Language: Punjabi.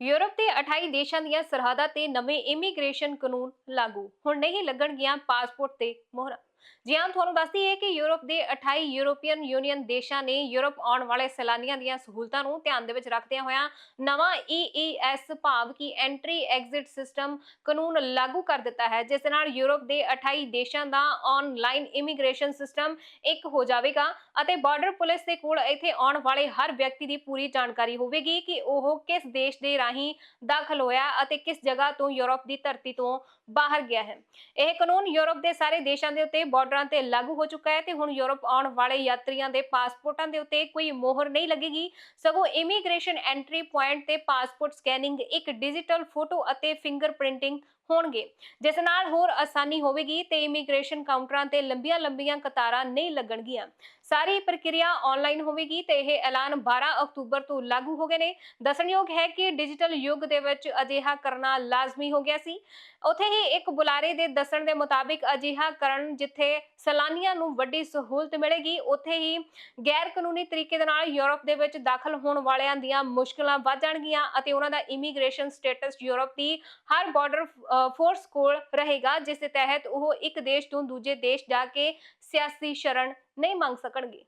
ਯੂਰਪ ਦੇ 28 ਦੇਸ਼ਾਂ ਦੀਆਂ ਸਰਹੱਦਾਂ ਤੇ ਨਵੇਂ ਇਮੀਗ੍ਰੇਸ਼ਨ ਕਾਨੂੰਨ ਲਾਗੂ। ਹੁਣ ਨਹੀਂ ਲੱਗਣਗੀਆਂ ਪਾਸਪੋਰਟ ਤੇ ਮੋਹਰਾਂ ਜੀ ਹਾਂ ਤੁਹਾਨੂੰ ਦੱਸਦੀ ਹੈ ਕਿ ਯੂਰਪ ਦੇ 28 ਯੂਰੋਪੀਅਨ ਯੂਨੀਅਨ ਦੇਸ਼ਾਂ ਨੇ ਯੂਰਪ ਆਉਣ ਵਾਲੇ ਸੈਲਾਨੀਆਂ ਦੀਆਂ ਸਹੂਲਤਾਂ ਨੂੰ ਧਿਆਨ ਦੇ ਵਿੱਚ ਰੱਖਦਿਆਂ ਹੋਇਆਂ ਨਵਾਂ EES ਭਾਵ ਕਿ ਐਂਟਰੀ ਐਗਜ਼ਿਟ ਸਿਸਟਮ ਕਾਨੂੰਨ ਲਾਗੂ ਕਰ ਦਿੱਤਾ ਹੈ, ਜਿਸ ਨਾਲ ਯੂਰਪ ਦੇ 28 ਦੇਸ਼ਾਂ ਦਾ ਆਨਲਾਈਨ ਇਮੀਗ੍ਰੇਸ਼ਨ ਸਿਸਟਮ ਇੱਕ ਹੋ ਜਾਵੇਗਾ ਅਤੇ ਬਾਰਡਰ ਪੁਲਿਸ ਦੇ ਕੋਲ ਇੱਥੇ ਆਉਣ ਵਾਲੇ ਹਰ ਵਿਅਕਤੀ ਦੀ ਪੂਰੀ ਜਾਣਕਾਰੀ ਹੋਵੇਗੀ ਕਿ ਉਹ ਕਿਸ ਦੇਸ਼ ਦੇ ਰਾਹੀਂ ਦਾਖਲ ਹੋਇਆ ਅਤੇ ਕਿਸ ਜਗ੍ਹਾ ਤੋਂ ਯੂਰਪ ਦੀ ਧਰਤੀ ਤੋਂ ਬਾਹਰ ਗਿਆ ਹੈ। ਇਹ ਕਾਨੂੰਨ ਯੂਰਪ ਦੇ ਸਾਰੇ ਦੇਸ਼ਾਂ ਦੇ ਉੱਤੇ ਬਾਰਡਰਾਂ ਤੇ ਲਾਗੂ ਹੋ ਚੁੱਕਾ ਹੈ ਤੇ ਹੁਣ ਯੂਰਪ ਆਉਣ ਵਾਲੇ ਯਾਤਰੀਆਂ ਦੇ ਪਾਸਪੋਰਟਾਂ ਦੇ ਉੱਤੇ ਕੋਈ ਮੋਹਰ ਨਹੀਂ ਲੱਗੇਗੀ। ਸਗੋਂ ਇਮੀਗ੍ਰੇਸ਼ਨ ਐਂਟਰੀ ਪੁਆਇੰਟ ਤੇ ਪਾਸਪੋਰਟ ਸਕੈਨਿੰਗ ਇੱਕ ਡਿਜੀਟਲ ਫੋਟੋ ਅਤੇ ਫਿੰਗਰਪ੍ਰਿੰਟਿੰਗ ਹੋਣਗੇ। ਜਿਸ ਨਾਲ ਹੋਰ ਆਸਾਨੀ ਹੋਵੇਗੀ ਤੇ ਇਮੀਗ੍ਰੇਸ਼ਨ ਕਾਊਂਟਰਾਂ ਤੇ ਲੰਬੀਆਂ-ਲੰਬੀਆਂ ਕਤਾਰਾਂ ਨਹੀਂ ਲੱਗਣਗੀਆਂ। ਸਾਰੀ ਪ੍ਰਕਿਰਿਆ ਆਨਲਾਈਨ ਹੋਵੇਗੀ ਤੇ ਇਹ ਐਲਾਨ 12 ਅਕਤੂਬਰ ਤੋਂ ਲਾਗੂ ਹੋ ਗਏ ਨੇ। ਦੱਸਣਯੋਗ ਹੈ ਕਿ ਡਿਜੀਟਲ ਯੁੱਗ ਦੇ ਵਿੱਚ ਅਜਿਹਾ ਕਰਨਾ ਲਾਜ਼ਮੀ ਹੋ ਗਿਆ ਸੀ। ਉੱਥੇ ਹੀ ਇੱਕ ਬੁਲਾਰੇ ਦੇ ਦੱਸਣ ਦੇ ਮੁਤਾਬਿਕ ਅਜਿਹਾ ਕਰਨ ਜਿੱਥੇ ਸੈਲਾਨੀਆਂ ਨੂੰ ਵੱਡੀ ਸਹੂਲਤ ਮਿਲੇਗੀ, ਉੱਥੇ ਹੀ ਗੈਰ ਕਾਨੂੰਨੀ ਤਰੀਕੇ ਦੇ ਨਾਲ ਯੂਰਪ ਦੇ ਵਿੱਚ ਦਾਖਲ ਹੋਣ ਵਾਲਿਆਂ ਦੀਆਂ ਮੁਸ਼ਕਲਾਂ ਵੱਧ ਜਾਣਗੀਆਂ ਅਤੇ ਉਹਨਾਂ ਦਾ ਇਮੀਗ੍ਰੇਸ਼ਨ ਸਟੇਟਸ ਯੂਰਪ ਦੀ ਹਰ ਬਾਰਡਰ ਫੋਰਸ ਕੋਲ ਰਹੇਗਾ, ਜਿਸ ਦੇ ਤਹਿਤ ਉਹ ਇੱਕ ਦੇਸ਼ ਤੋਂ ਦੂਜੇ ਦੇਸ਼ ਜਾ ਕੇ ਸਿਆਸੀ ਸ਼ਰਨ ਨਹੀਂ ਮੰਗ ਸਕਣਗੇ।